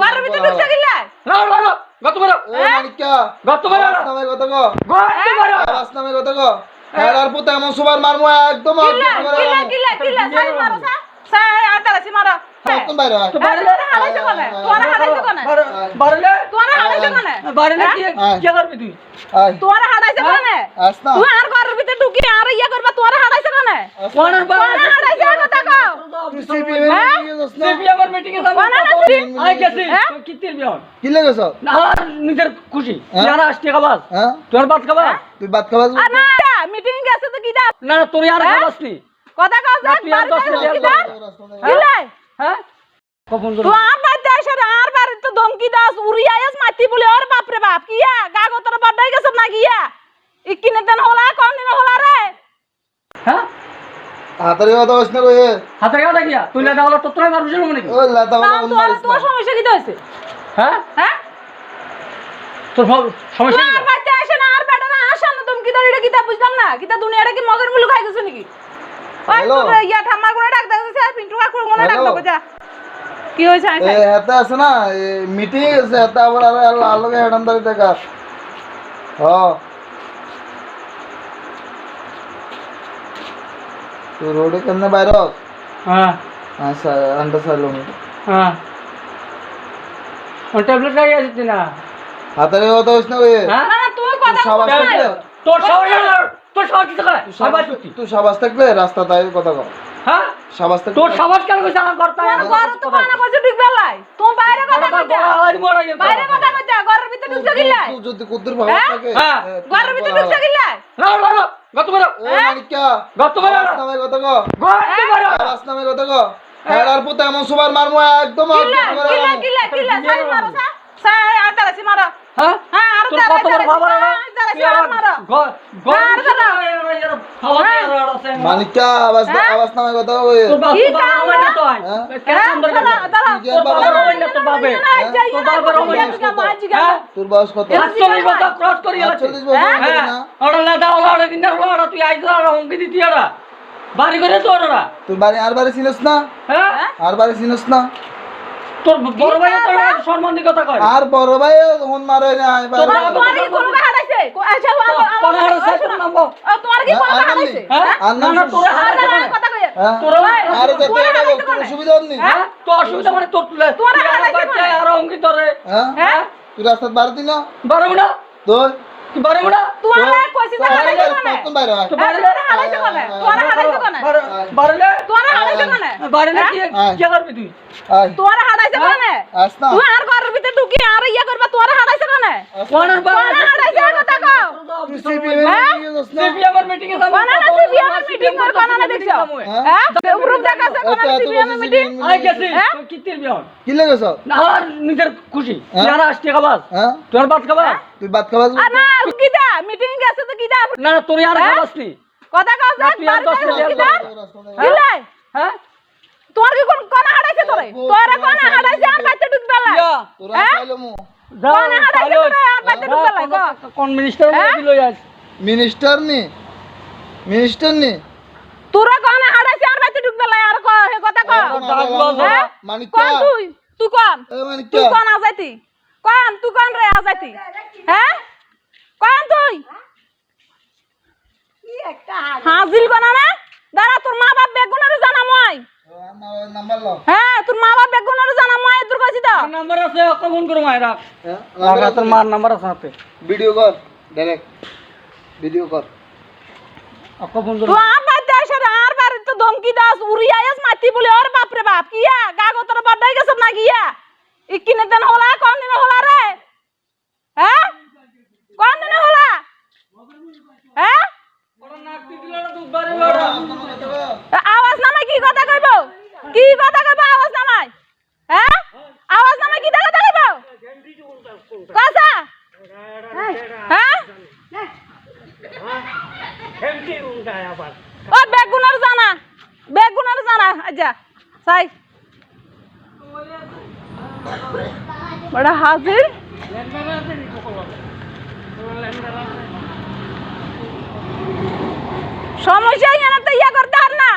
ঘরের ভিতরে ঢুকছে গিলা? না না গত বড় এ মানিকা গত বড় আবাস নামে গো। গত বড় আবাস নামে কত গো। হেলার পুতে এমন সুবার মারমু একদম কিলা কিলা কিলা কিলা সাই মারো সা সাই আতারাসি মারো। কোন বাইরে হয়। তো বাড়ি তোরা হারাইছো কোনে? তোরা হারাইছো কোনে? বাড়লে? তোরা হারাইছো কোনে? বাড়লে কি কি করবি তুই? আয়। হারাইছো কোনে? আস তুই আর ঘরের ভিতরে ঢুকি আর ইয়া করবা তোরা হারাইছো কোনে? কোনের হারাইছো কথা কও। সিপিএম এর হ্যাঁ? নিয়ে যাস না। সিপিএমের মিটিং এ যাব বানা না তুই? আই গেছি। হ্যাঁ? কি তির বিয়ন কি লেগেছ না নিজের খুশি। হ্যাঁ? আসতে খাবাস হ্যাঁ? তোর বাদ খাবা তুই ভাত খাবাস আর না মিটিং গেছে তো কি দা? না না তোর আর হ্যাঁ? খাবাস নি। কথা কও না, সা তুই আর বাড়িতে কি দা? হ্যাঁ? কখন তো আর বাড়িতে এসে আর বাড়িতে তো ধমকি দাস উড়িয়া আস মাতি বলে আর বাপ রে বাপ কিয়া গাগো তোর বাড্ডাই গেছ না গিয়া ইকিনে দেন হলা কোন দিন হলা রে? হ্যাঁ? হাতের কথা হইছ না কই? হাতে গেল গিয়া তুই লাগা হলো তো তোর মারবি নাকি ও লাতা তাও তোর তোর সমস্যা কি হয়েছে হ্যাঁ? হ্যাঁ? তোর সমস্যা কি? আর বাড়িতে এসে না আর বেটা না আসা না তুমি কি তোর এটা কিতা বুঝলাম না? কিতা দুনিয়াটা কি মগের মুলু খাই গেছে নাকি? ওই? তোর ইয়া ঠাম্মার কোনে ডাক দাও স্যার পিন্টু কাকুর কোনে ডাক দাও যা কি হয়েছে আই এ হাতে আছে না মিটিং আছে হাতে আবার আর আলোকে হেডান দাঁড়ি দেখা হ। তুই রোডে কেমনে বাইর? হ্যাঁ। আচ্ছা আন্টা চাইলো হ্যাঁ। ও ট্যাবলেট খাই আসিস না? হাতের কথা হইছ না হ্যাঁ না না তুই কথা সাবাস না। থাকলে? তোর সাবাস তোর সাবাস কি করে সাবাস কি তুই সাবাস থাকলে রাস্তা তাই কথা কর হ্যাঁ? সাবাস থাকলে তোর সাবাস কেন কইছ? আমার করতে তোর ঘর তো বানা কইছে ঢুকবে লাই তুই বাইরে কথা কইতা বাইরে কথা কইতা ঘরের ভিতরে ঢুকছে গিলাই তুই যদি কুদ্দুর ভাব? থাকে। হ্যাঁ। ঘরের ভিতরে ঢুকছে গিলাই না না না গত বড় এ মানিকা গত বড় নামে কত গো গত বড় আবাস নামে কত গো হেলার পুতে এমন সুবার মারমু একদম কিলা কিলা কিলা কিলা সাই মারো সা সাই আতারাসি মারো। হ্যাঁ? হ্যাঁ আর তোর কত বড় ভাব আর আতারাসি মারো। আর দাদা। মানিকা আবাস? আবাস নামে বাপ কি কাম আমার না তো আয়? কেন সুন্দর দাঁড়া, কেন দাঁড়া। তুই তোর বাবা ওই না তোর বাবে তোর বাবার ওই না জিগা, মা তোর বয়স কত একচল্লিশ বছর ক্রস করি আছে আটচল্লিশ বছর? করি না ওরা লেদা ওরা ওরা দিন ওরা তুই আইস ওরা হুমকি দিতি ওরা বাড়ি করে তো ওরা তুই বাড়ি আর বাড়ি চিনস না হ্যাঁ আর বাড়ি চিনস না তোর বড় ভাই তোর সম্মান কথা কয় আর বড় ভাই হন মারে না বাড়ি। কোনো হারাইছে? আচ্ছা, আমার- আমার- হারাইছে? নাম তোর অসুবিধা মানে হ্যাঁ? হ্যাঁ? তুই রাস্তাত বাড়তি না? বারো না তোর কি না তোমার কইছি যে হারাইছে কোনে? কত বাইরে তো বাড়ি তোর হারাইছে কোনে? তোর হারাইছে কোনে? বাড়লে তোর হারাইছে কোনে? বাড়লে কি? কি করবি তুই আয়। তোর কোনে? আস তুই আর ঘরের ভিতরে ঢুকি আর ইয়া করবা, তোর হারাইছে কোনে? কোনের তোর হারাইছে কথা কও। তুই সিপিএম মিটিং এ যাব। না কোনে না দেখছ? হ্যাঁ? গ্রুপ দেখাছে কোনে আই গেছি? বিয়ন কি লেগেছ? না আর নিজের খুশি। তুই? আসতে খাবাস? তোর বাদ খাবা তুই ভাত খাবাস না, কিটা? meeting গেছে তো কিটা? না না তোর আর? খাবাস নি। কথা কও না, তুই আর দশ মিনিট? কিলাই? হ্যাঁ? তোমার কি কোন কোন হারাইছে তোরে? তোরে কোন হারাইছে আর বাইতে ঢুকবে তোরা হ্যাঁ? চাইলো মু। যাও, কোনে হারাইছে তোরে আর বাইতে ঢুকবে কোন- কোন মিনিস্টার হ্যাঁ? মিনিস্টার নি? মিনিস্টার নি? তোরে কোন হারাইছে আর বাইতে ঢুকবে লাই আর কো হে কথা কো? হ্যাঁ? কোন তুই তুই কোন তুই কোন আজাইতি কোন তুই কোন রে আজাইতি হ্যাঁ? কোন তুই। হাজিল কোন না দাঁড়া তোর মা বাপ বেগুনের জানা মই হ্যাঁ তোর মা বাপ বেগুনের জানা মই দূর কইছি তো। নাম্বার আছে অত ফোন করো মায়েরা হ্যাঁ লাগা তোর মার নাম্বার আছে হাতে। ভিডিও কর ডাইরেক্ট ভিডিও কর। আর বাইতে এসে আর বাড়ি তো ধমকি দাস উড়িয়া আস মাতি বলে ওর বাপ রে বাপ কিয়া? গাগো তোর বাড্ডাই গেছ না গিয়া ইকিনে দেন হলা কোন দিন হলা রে? হ্যাঁ? কোন দিন হলা? হ্যাঁ? আওয়াজ নামাই কি কথা কইব? কি কথা কইব আওয়াজ নামাই হ্যাঁ আওয়াজ নামাই কি কথা কইব কাসা হ্যাঁ ও বেগুনের জানা বেগুনের আচ্ছা সাই। বড় হাজির। সমস্যা তো ইয়ে করতে আর না।